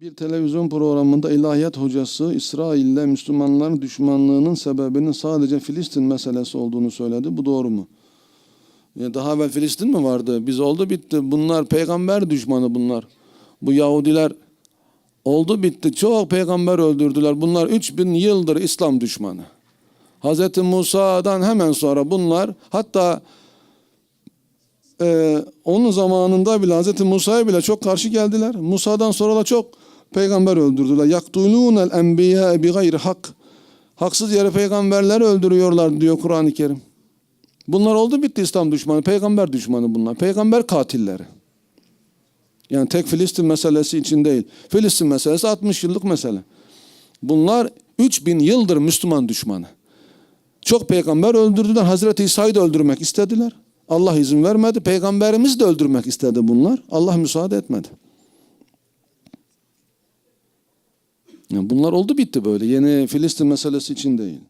Bir televizyon programında ilahiyat hocası İsrail'le Müslümanların düşmanlığının sebebinin sadece Filistin meselesi olduğunu söyledi. Bu doğru mu? Daha evvel Filistin mi vardı? Biz oldu bitti. Bunlar peygamber düşmanı bunlar. Bu Yahudiler oldu bitti. Çok peygamber öldürdüler. Bunlar 3000 yıldır İslam düşmanı. Hz. Musa'dan hemen sonra bunlar hatta e, onun zamanında bile Hz. Musa'ya bile çok karşı geldiler. Musa'dan sonra da çok peygamber öldürdüler. Yaktulûnel enbiya bi gayri hak. Haksız yere peygamberleri öldürüyorlar diyor Kur'an-ı Kerim. Bunlar oldu bitti İslam düşmanı, peygamber düşmanı bunlar. Peygamber katilleri. Yani tek Filistin meselesi için değil. Filistin meselesi 60 yıllık mesele. Bunlar 3000 yıldır Müslüman düşmanı. Çok peygamber öldürdüler. Hazreti İsa'yı da öldürmek istediler. Allah izin vermedi. Peygamberimizi de öldürmek istedi bunlar. Allah müsaade etmedi. Yani bunlar oldu bitti böyle. Yeni Filistin meselesi için değil.